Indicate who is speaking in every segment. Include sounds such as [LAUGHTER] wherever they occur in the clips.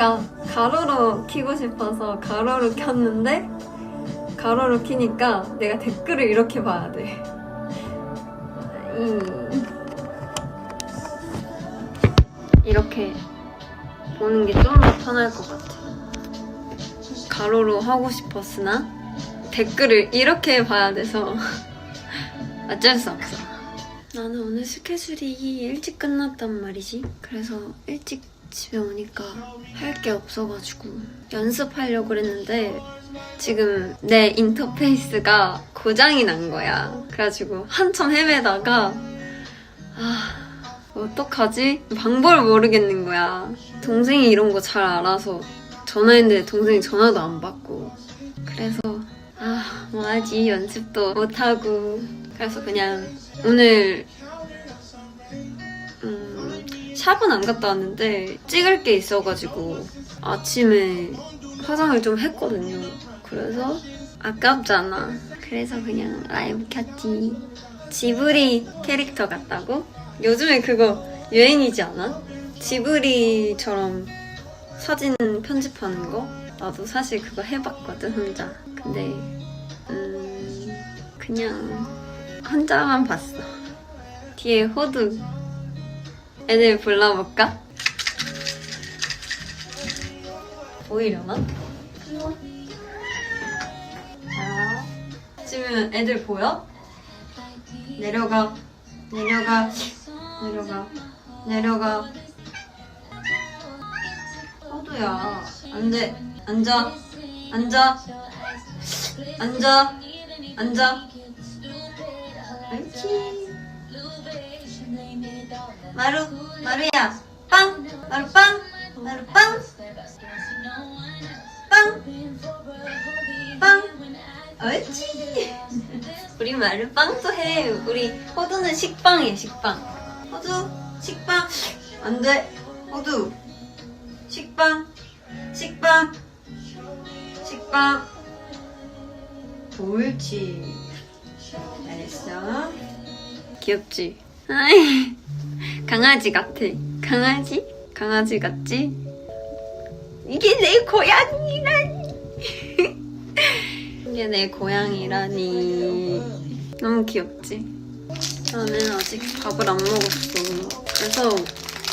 Speaker 1: 내가 가로로 키고 싶어서 가로로 켰는데 가로로 키니까 내가 댓글을 이렇게 봐야 돼. 이- 이렇게 보는 게 좀 더 편할 것 같아. 가로로 하고 싶었으나 댓글을 이렇게 봐야 돼서 [LAUGHS] 어쩔 수 없어. 나는 오늘 스케줄이 일찍 끝났단 말이지. 그래서 일찍 집에 오니까 할 게 없어가지고 연습하려고 그랬는데 지금 내 인터페이스가 고장이 난 거야. 그래가지고 한참 헤매다가 아 어떡하지? 방법을 모르겠는 거야. 동생이 이런 거 잘 알아서 전화했는데 동생이 전화도 안 받고 그래서 아 뭐하지 연습도 못하고 그래서 그냥 오늘 음, 샵은 안 갔다 왔는데 찍을 게 있어가지고 아침에 화장을 좀 했거든요. 그래서 아깝잖아. 그래서 그냥 라이브 켰지. 지브리 캐릭터 같다고? 요즘에 그거 유행이지 않아? 지브리처럼 사진 편집하는 거? 나도 사실 그거 해봤거든, 혼자. 근데, 음, 그냥 혼자만 봤어. 뒤에 호두. 애들 불러볼까? 보이려나? 자, 지금 애들 보여? 내려가, 내려가, 내려가, 내려가. 호두야, 안 돼. 앉아, 앉아, 앉아, 앉아. 옳지. 마루, 마루야, 빵, 마루 빵, 마루 빵, 빵, 빵. 옳지. 우리 마루 빵도 해. 우리 호두는 식빵이야, 식빵. 호두, 식빵. 안 돼. 호두, 식빵, 식빵, 식빵. 옳지. 잘했어. 귀엽지? 아이. 강아지 같아. 강아지? 강아지 같지? 이게 내 고양이라니. [LAUGHS] 이게 내 고양이라니. 너무 귀엽지? 나는 아직 밥을 안 먹었어. 그래서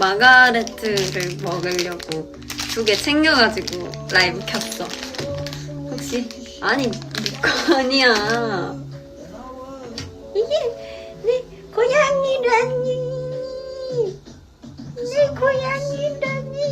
Speaker 1: 마가레트를 먹으려고 두 개 챙겨가지고 라이브 켰어. 혹시? 아니, 내거 아니야. 이게 내 고양이라니. 내 고양이라니.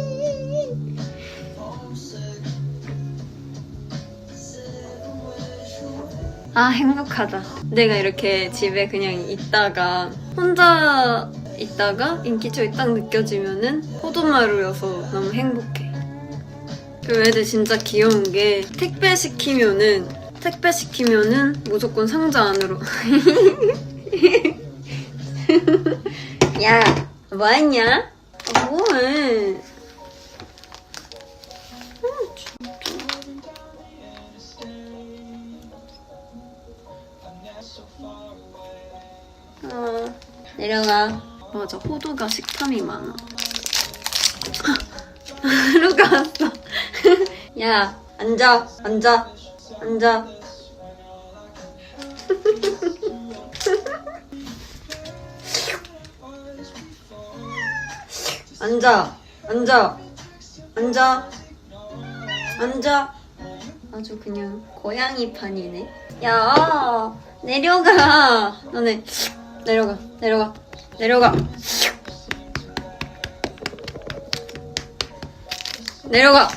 Speaker 1: 아, 행복하다. 내가 이렇게 집에 그냥 있다가, 혼자 있다가 인기초이 딱 느껴지면은 호두마루여서 너무 행복해. 그 애들 진짜 귀여운 게 택배 시키면은, 택배 시키면은 무조건 상자 안으로. [LAUGHS] 야, 뭐하냐? 아, 뭐해? 어, 내려가. 맞아, 호두가 식탐이 많아. [LAUGHS] 루가 왔어. [LAUGHS] 야, 앉아, 앉아, 앉아. 앉아, 앉아, 앉아, 앉아. 아주 그냥 고양이 판이네. 야, 내려가. 너네 내려가, 내려가, 내려가. 내려가.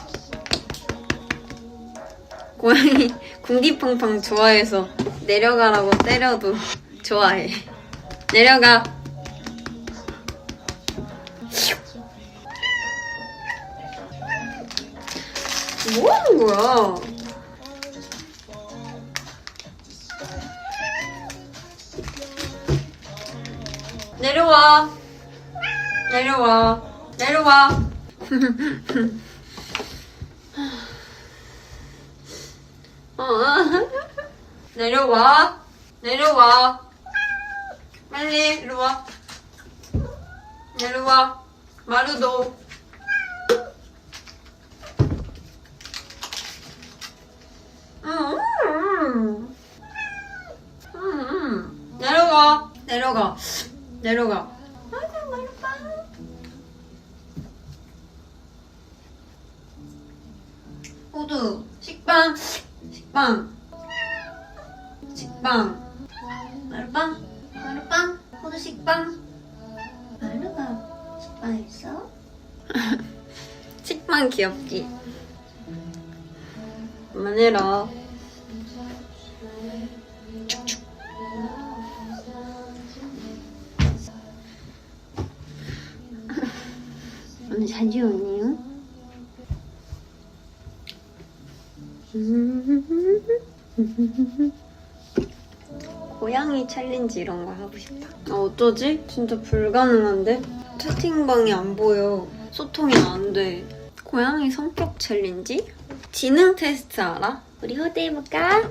Speaker 1: 고양이 궁디팡팡 좋아해서 내려가라고 때려도 좋아해. 내려가. 뭐 하는 거야? 내려와. 내려와. 내려와. [LAUGHS] 어, [LAUGHS] 내려와. 내려와. 빨리, 이리 와. 내려와. 마루도. 음, 음. 음. 내려가. 내려가. 내려가. 아이고, 마루빵. 호두, 식빵, 식빵, 식빵, 마루빵, 마루빵, 호두 식빵. 마루가 식빵 있어? [LAUGHS] 식빵 귀엽지? 그만해라. 오늘 자주 오네요. [LAUGHS] 고양이 챌린지 이런 거 하고 싶다. 아, 어쩌지? 진짜 불가능한데? 채팅방이 안 보여. 소통이 안 돼. 고양이 성격 챌린지? 지능 테스트 알아? 우리 호드 해볼까?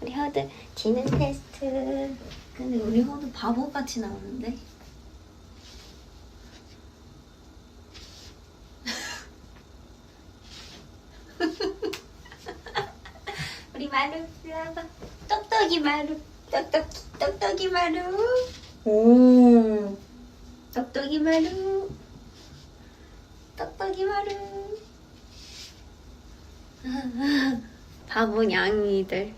Speaker 1: 우리 호드 지능 테스트. 근데 우리 호드 바보같이 나오는데? 우리 마루 일로 와봐 똑똑이 마루 똑똑이 똑똑이 마루. 오. 똑똑이 마루. 똑똑이 마루. [LAUGHS] 바보 양이들.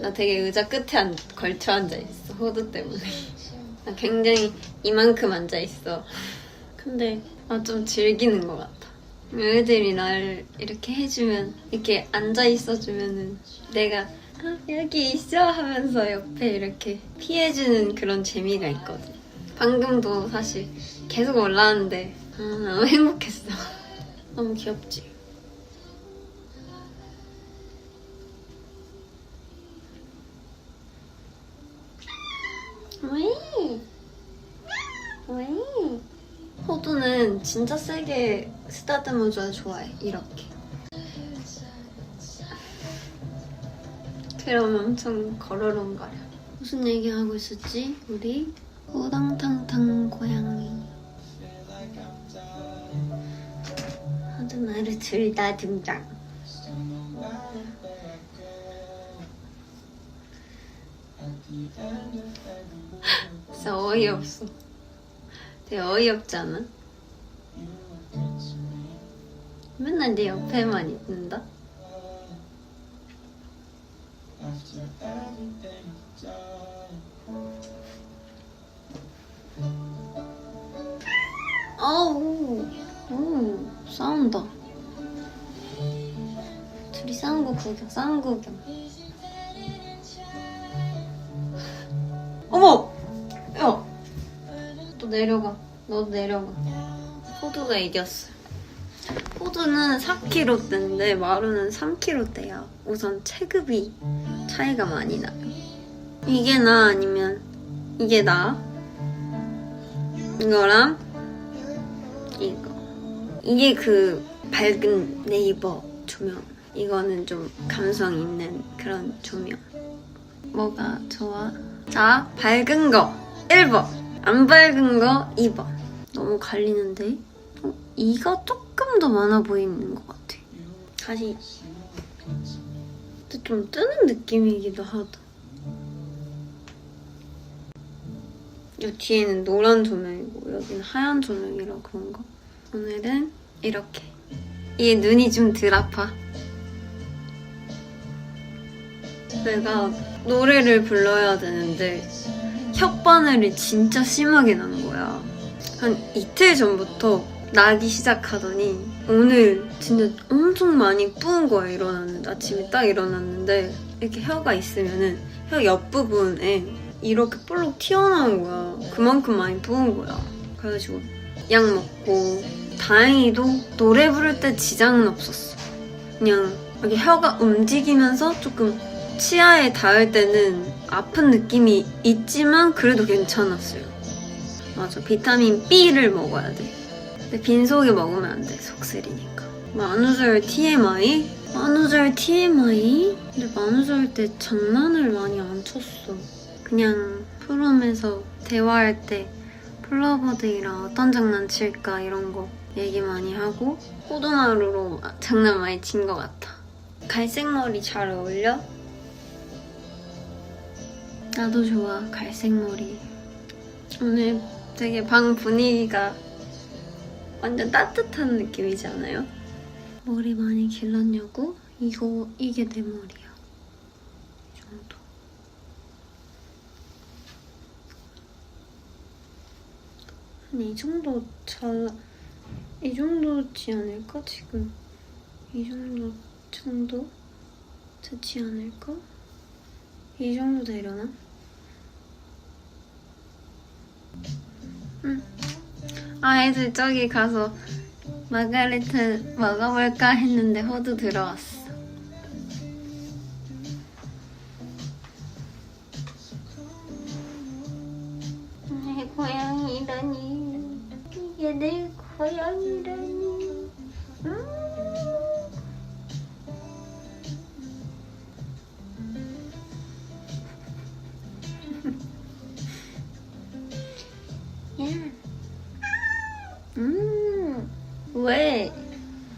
Speaker 1: 나 되게 의자 끝에 안, 걸쳐 앉아 있어. 호두 때문에. 나 굉장히 이만큼 앉아 있어. 근데 아, 좀 즐기는 것 같아. 애들이 나를 이렇게 해주면, 이렇게 앉아 있어주면은 내가 아, 여기 있어 하면서 옆에 이렇게 피해주는 그런 재미가 있거든. 방금도 사실 계속 올라왔는데 아, 너무 행복했어. [LAUGHS] 너무 귀엽지? 왜? 왜? 호두는 진짜 세게 쓰다듬어줘야 좋아해. 이렇게. 그러면 엄청 걸어롱거려. 무슨 얘기하고 있었지? 우리 호당탕탕 고양이. 호두마루 둘다 등장. 진짜 어이없어. 되게 어이없잖아. 맨날 내 옆에만 있는다? 아우, 오, 싸운다. 둘이 싸운 거 구경, 싸운 거 구경. 어머! 야! 또 내려가. 너도 내려가. 호두가 이겼어. 호두는 4kg대인데 마루는 3kg대야. 우선 체급이 차이가 많이 나요. 이게 나 아니면 이게 나? 이거랑 이거. 이게 그 밝은 네이버 조명. 이거는 좀 감성 있는 그런 조명. 뭐가 좋아? 자, 밝은 거 1번. 안 밝은 거 2번. 너무 갈리는데? 어, 이가 조금 더 많아 보이는 것 같아. 다시. 근데 좀 뜨는 느낌이기도 하다. 이 뒤에는 노란 조명이고 여기는 하얀 조명이라 그런가? 오늘은 이렇게. 얘 눈이 좀 덜 아파. 내가 노래를 불러야 되는데 혓바늘이 진짜 심하게 난 거야. 한 이틀 전부터 나기 시작하더니 오늘 진짜 엄청 많이 부은 거야 일어났는데 아침에 딱 일어났는데 이렇게 혀가 있으면은 혀 옆부분에 이렇게 볼록 튀어나온 거야. 그만큼 많이 부은 거야. 그래가지고 약 먹고 다행히도 노래 부를 때 지장은 없었어. 그냥 이렇게 혀가 움직이면서 조금 치아에 닿을 때는 아픈 느낌이 있지만 그래도 괜찮았어요. 맞아, 비타민 B를 먹어야 돼. 근데 빈속에 먹으면 안 돼. 속쓰리니까. 만우절 TMI? 만우절 TMI? 근데 만우절 때 장난을 많이 안 쳤어. 그냥 프롬에서 대화할 때 플러버들이랑 어떤 장난 칠까 이런 거 얘기 많이 하고 호두마루로 장난 많이 친 것 같아. 갈색 머리 잘 어울려? 나도 좋아 갈색 머리. 오늘 되게 방 분위기가 완전 따뜻한 느낌이지 않아요? 머리 많이 길렀냐고? 이거 이게 내 머리야. 이 정도. 한이 정도 잘, 이 정도지 않을까 지금? 이 정도 정도 되지 않을까? 이 정도 되려나? 응. 아, 애들 저기 가서 마가레트 먹어볼까 했는데 호두 들어왔어. 내 고양이라니 이게 내 고양이라니 음. [LAUGHS] 야. 음, 왜?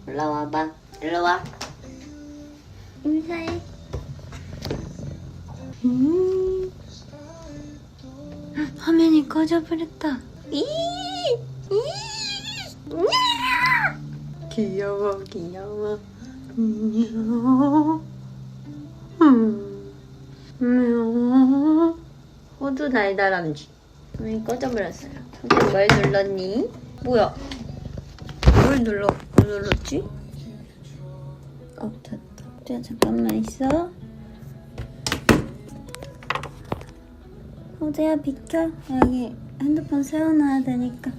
Speaker 1: 올라 와봐. 일로 와. 인사해. 음. 화면이 꺼져버렸다. 이, 이, 야! 귀여워, 귀여워. 귀여워. 음, 음. 호두 달달함지. 화면이 꺼져버렸어요. 선생님 뭘 눌렀니? 뭐야? 뭘 눌러, 뭘 눌렀지? 어, 됐다. 자, 잠깐만 있어. 호두야, 비켜. 여기 핸드폰 세워놔야 되니까.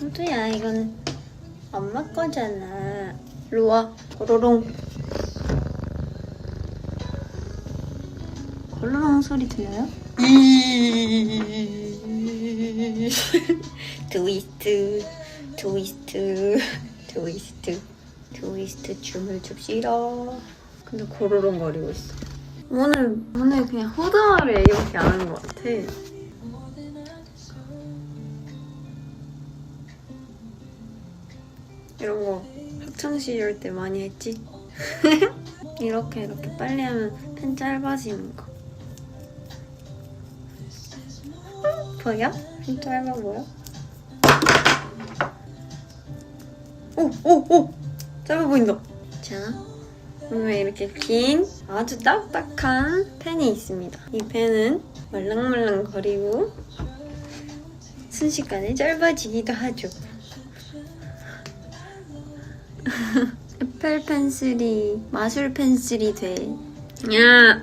Speaker 1: 호두야, 이거는 엄마 거잖아. 와. 고로롱. 고로롱 소리 들려요? [LAUGHS] 트위스트, 트위스트, 트위스트, 트위스트 춤을 춥시다. 근데 고로롱거리고 있어. 오늘 오늘 그냥 호두마를 이렇게 안 하는 것 같아. 이런 거 학창 시절 때 많이 했지. [LAUGHS] 이렇게 이렇게 빨리 하면 펜 짧아지는 거. 보여? 펜 짧아 보여? 오, 오, 오! 짧아 보인다. 자, 오늘 이렇게 긴 아주 딱딱한 펜이 있습니다. 이 펜은 말랑말랑거리고 순식간에 짧아지기도 하죠. [LAUGHS] 애플 펜슬이 마술 펜슬이 돼. 야!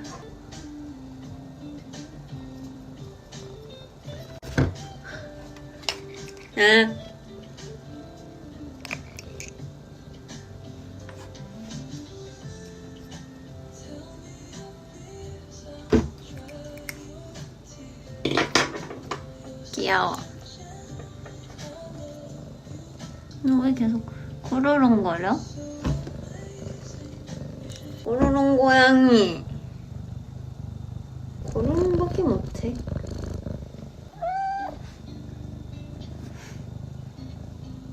Speaker 1: 아. 귀여워. 너왜 계속 고르렁거려? 고르렁 고양이. 고르렁밖에 못해.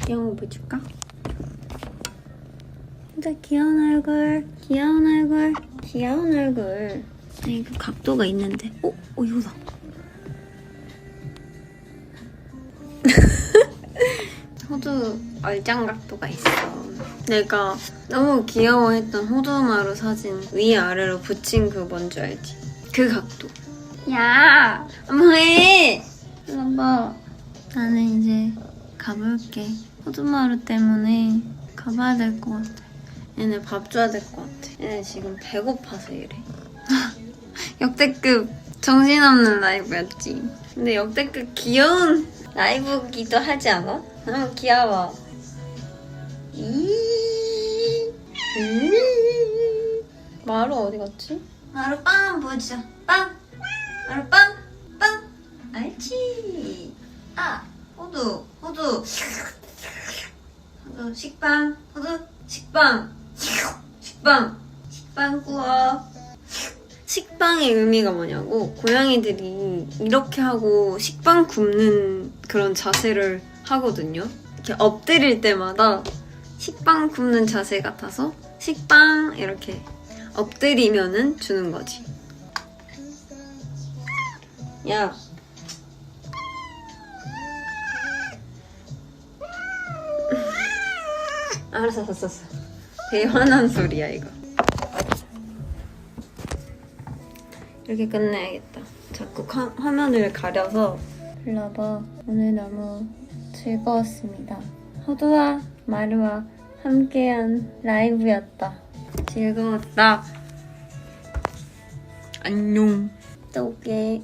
Speaker 1: 귀여운 거 보여줄까? 진짜 귀여운 얼굴, 귀여운 얼굴, 귀여운 얼굴. 이거 각도가 있는데. 어? 어, 이거다. 호두 얼짱 각도가 있어. 내가 너무 귀여워했던 호두마루 사진 위아래로 붙인 그 뭔지 알지? 그 각도. 야, 뭐해? 봐. 나는 이제 가볼게. 호두마루 때문에 가봐야 될 것 같아. 얘네 밥 줘야 될 것 같아. 얘네 지금 배고파서 이래. [LAUGHS] 역대급 정신없는 라이브였지. 근데 역대급 귀여운 라이브기도 하지 않아? 너무 귀여워. 이 마루 어디 갔지? 마루 빵 보여주자. 빵! 마루 빵! 빵! 알지? 아! 호두! 호두! 호두 식빵 호두 식빵 식빵 식빵 구워 식빵의 의미가 뭐냐고? 고양이들이 이렇게 하고 식빵 굽는 그런 자세를 하거든요. 이렇게 엎드릴 때마다 식빵 굽는 자세 같아서 식빵 이렇게 엎드리면은 주는 거지. 야. [LAUGHS] 알았어 알았어 알았어. 되게 화난 소리야 이거 이렇게 끝내야겠다. 자꾸 화, 화면을 가려서. 불러봐 오늘 너무 즐거웠습니다. 호두와 마루와 함께한 라이브였다. 즐거웠다. 안녕. 또 올게